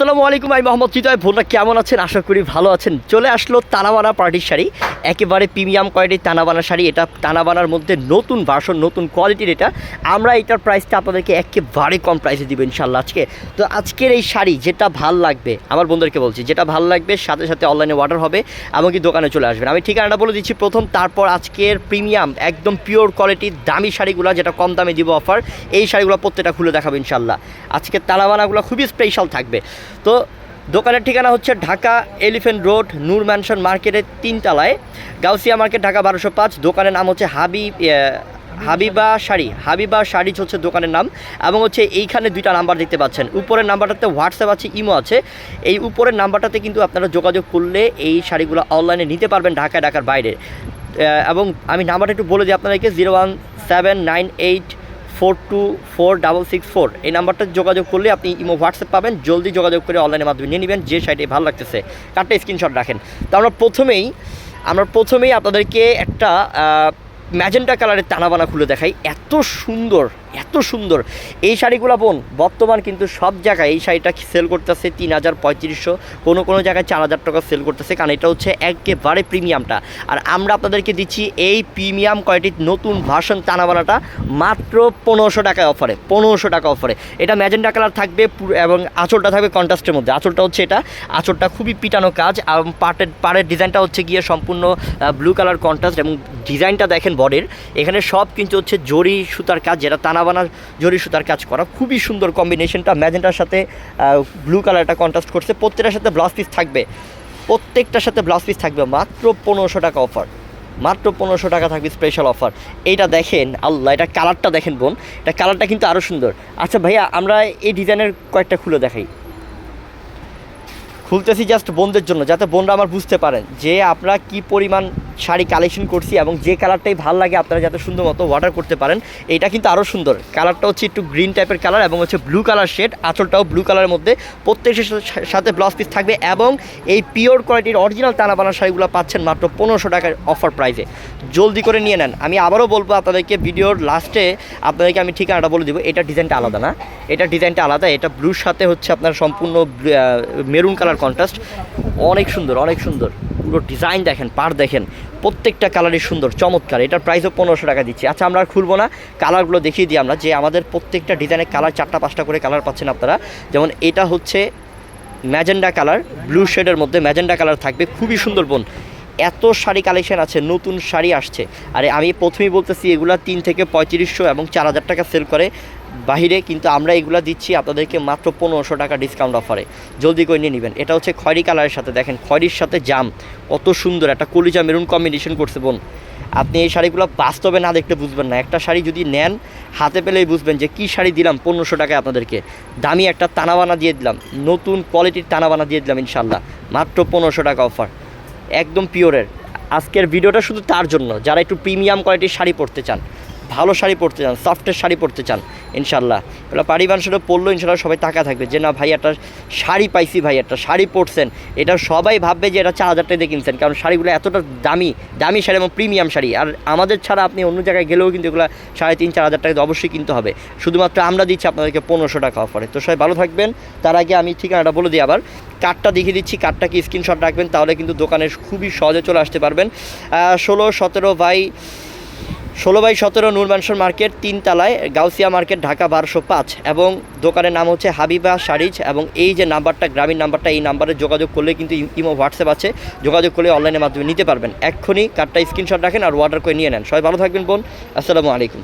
আসসালামু আলাইকুম, আমি মোহাম্মদ চিতয় ভোলা কেমন আছেন? আশা করি ভালো আছেন। চলে আসলো তানাবানা পার্টির শাড়ি। একেবারে প্রিমিয়াম কোয়ালিটির তানাবানা শাড়ি। এটা তানাবানার মধ্যে নতুন ভার্সন নতুন কোয়ালিটির এটা। আমরা এটার প্রাইসটা আপনাদেরকে একেবারে কম প্রাইসে দিব ইনশাল্লাহ আজকে। তো আজকের এই শাড়ি যেটা ভালো লাগবে, আমার বন্ধুদেরকে বলছি, যেটা ভালো লাগবে, সাথে সাথে অনলাইনে অর্ডার হবে এমনকি দোকানে চলে আসবেন। আমি ঠিকানাটা বলে দিচ্ছি, প্রথম তারপর আজকের প্রিমিয়াম, একদম পিওর কোয়ালিটির দামি শাড়িগুলো, যেটা কম দামে দিব অফার এই শাড়িগুলো প্রত্যেকটা খুলে দেখাবো ইনশাল্লাহ আজকের তালাবানাগুলো খুবই স্পেশাল থাকবে। তো দোকানের ঠিকানা হচ্ছে Dhaka elephant road Noor mansion মার্কেটের তিনতলায়। গাউসিয়া মার্কেট ঢাকা বারোশো পাঁচ। দোকানের নাম হচ্ছে আহ, হাবিবা শাড়ি। হাবিবা শাড়ি হচ্ছে দোকানের নাম এবং হচ্ছে এইখানে দুইটা নাম্বার দেখতে পাচ্ছেন। উপরের নাম্বারটাতে হোয়াটসঅ্যাপ আছে ইমো আছে। এই উপরের নাম্বারটাতে কিন্তু আপনারা যোগাযোগ করলে এই শাড়িগুলো অনলাইনে নিতে পারবেন ঢাকায় ঢাকার বাইরে। এবং আমি নাম্বারটা একটু বলে দিই আপনাদেরকে zero one seven nine eight four two four double six four. এই নাম্বারটা যোগাযোগ করলে আপনি ইমো, হোয়াটসঅ্যাপ পাবেন। জলদি যোগাযোগ করে অনলাইনের মাধ্যমে নিয়ে নেবেন। যে সাইটে ভালো লাগতেছে কার্ডটা স্ক্রিনশট রাখেন। তো আমরা প্রথমেই আমরা প্রথমেই আপনাদেরকে একটা ম্যাজেন্টা কালারের টানাবানা খুলে দেখাই। এত সুন্দর এত সুন্দর। এই শাড়িগুলো বোন বর্তমান কিন্তু সব জায়গায় এই শাড়িটা সেল করতেছে তিন হাজার পঁয়ত্রিশশো। কোনো কোনো জায়গায় চার হাজার টাকা সেল করতেছে, কারণ এটা হচ্ছে একেবারে প্রিমিয়ামটা। আর আমরা আপনাদেরকে দিচ্ছি এই প্রিমিয়াম কোয়ালিটির নতুন ভার্সন টানাবানাটা মাত্র পনেরোশো টাকায় অফারে, পনেরোশো টাকা অফারে। এটা ম্যাজেন্টা কালার থাকবে এবং আঁচলটা থাকবে কন্ট্রাস্টের মধ্যে। আঁচলটা হচ্ছে এটা, আঁচলটা খুবই পিটানো কাজ। এবং পাটের, পাড়ের ডিজাইনটা হচ্ছে গিয়ে সম্পূর্ণ ব্লু কালার কন্ট্রাস্ট এবং ডিজাইনটা দেখেন বডির এখানে সব কিন্তু হচ্ছে জরি সুতার কাজ, যেটা তানাবানা জরি সুতার কাজ করা। খুবই সুন্দর কম্বিনেশনটা ম্যাজেন্টার সাথে ব্লু কালারটা কন্ট্রাস্ট করছে। প্রত্যেকটার সাথে ব্লাউজ পিস থাকবে। প্রত্যেকটার সাথে ব্লাউজ পিস থাকবে মাত্র পনেরোশো টাকা অফার মাত্র পনেরোশো টাকা থাকবে স্পেশাল অফার এইটা দেখেন, আল্লাহ, এটা কালারটা দেখেন বোন। এটা কালারটা কিন্তু আরও সুন্দর। আচ্ছা ভাইয়া, আমরা এই ডিজাইনের কয়েকটা খুলে দেখাই। খুলতেছি জাস্ট বোনদের জন্য, যাতে বোনরা আমার বুঝতে পারেন যে আপনারা কি পরিমাণ শাড়ি কালেকশন করছি এবং যে কালারটাই ভালো লাগে আপনারা যাতে সুন্দর মতো অর্ডার করতে পারেন এটা কিন্তু আরও সুন্দর। কালারটা হচ্ছে একটু গ্রিন টাইপের কালার এবং হচ্ছে ব্লু কালার শেড আঁচলটাও ব্লু কালারের মধ্যে প্রত্যেকের সাথে- ব্লাউজ পিস থাকবে এবং এই পিওর কোয়ালিটির অরিজিনাল টানাবানা শাড়িগুলো পাচ্ছেন মাত্র পনেরোশো টাকার অফার প্রাইসে জলদি করে নিয়ে নেন। আমি আবারও বলব আপনাদেরকে ভিডিওর লাস্টে আপনাদেরকে আমি ঠিকানাটা বলে দেবো, এটা ডিজাইনটা আলাদা না। এটা ডিজাইনটা আলাদা, এটা ব্লুর সাথে হচ্ছে আপনার সম্পূর্ণ মেরুন কালার কন্ট্রাস্ট অনেক সুন্দর অনেক সুন্দর। পুরো ডিজাইন দেখেন পার দেখেন, প্রত্যেকটা কালারই সুন্দর, চমৎকার। এটার প্রাইসও পনেরোশো টাকা দিচ্ছি। আচ্ছা আমরা আর খুলবো না। কালারগুলো দেখিয়ে দিই আমরা যে আমাদের প্রত্যেকটা ডিজাইনের কালার, চারটা পাঁচটা করে কালার পাচ্ছেন আপনারা। যেমন এটা হচ্ছে ম্যাজেন্ডা কালার, ব্লু শেডের মধ্যে ম্যাজেন্ডা কালার থাকবে। খুবই সুন্দর বোন। এত শাড়ি কালেকশন আছে, নতুন শাড়ি আসছে। আরে আমি প্রথমেই বলতেছি, এগুলা তিন থেকে পঁয়ত্রিশশো এবং চার হাজার টাকা সেল করে। বাহিরে কিন্তু আমরা এগুলা দিচ্ছি আপনাদেরকে মাত্র পনেরোশো টাকা ডিসকাউন্ট অফারে জলদি করে নিয়ে নেবেন। এটা হচ্ছে খয়রি কালারের সাথে। দেখেন, খয়রির সাথে জাম। কত সুন্দর, একটা কলিজা মেরুন কম্বিনেশন করছে বোন। আপনি এই শাড়িগুলো বাস্তবে না দেখতে বুঝবেন না। একটা শাড়ি যদি নেন, হাতে পেলেই বুঝবেন যে কী শাড়ি দিলাম পনেরোশো টাকায় আপনাদেরকে। দামি একটা টানাবানা দিয়ে দিলাম। নতুন কোয়ালিটির টানাবানা দিয়ে দিলাম ইনশাল্লাহ মাত্র পনেরোশো টাকা অফার একদম পিওরের আজকের ভিডিওটা শুধু তার জন্য যারা একটু প্রিমিয়াম কোয়ালিটির শাড়ি পরতে চান। ভালো শাড়ি পরতে চান সফটের শাড়ি পরতে চান, ইনশাল্লাহ। এগুলো পাড়ি মানুষেরা পরলো ইনশাল্লাহ সবাই টাকা থাকবে যে, না ভাই একটা শাড়ি পাইছি ভাই, একটা শাড়ি পরছেন। এটা সবাই ভাববে যে, এটা চার হাজার টাকা দিয়ে কিনছেন। কারণ শাড়িগুলো এতটা দামি দামি শাড়ি এবং প্রিমিয়াম শাড়ি। আর আমাদের ছাড়া আপনি অন্য জায়গায় গেলেও কিন্তু এগুলো সাড়ে তিন, চার হাজার টাকা অবশ্যই কিনতে হবে। শুধুমাত্র আমরা দিচ্ছি আপনাদেরকে পনেরোশো টাকা অফারে তো সবাই ভালো থাকবেন। তার আগে আমি ঠিকানাটা বলে দিই আবার। কার্ডটা দেখিয়ে দিচ্ছি। কার্ডটা কি স্ক্রিনশট রাখবেন, তাহলে কিন্তু দোকানে খুবই সহজে চলে আসতে পারবেন। ষোলো, সতেরো বাই ষোলো বাই সতেরো নূর ম্যানশন মার্কেট তিনতলায় গাউসিয়া মার্কেট ঢাকা বারোশো পাঁচ এবং দোকানের নাম হচ্ছে হাবিবা শাড়িজ এবং এই যে নাম্বারটা, গ্রামীণ নাম্বারটা, এই নাম্বারে যোগাযোগ করলে কিন্তু ইমো হোয়াটসঅ্যাপ আছে। যোগাযোগ করলে অনলাইনের মাধ্যমে নিতে পারবেন। এক্ষুনি কার্ডটা স্ক্রিনশট রাখেন আর অর্ডার করে নিয়ে নেন। সবাই ভালো থাকবেন বোন। আসসালামু আলাইকুম।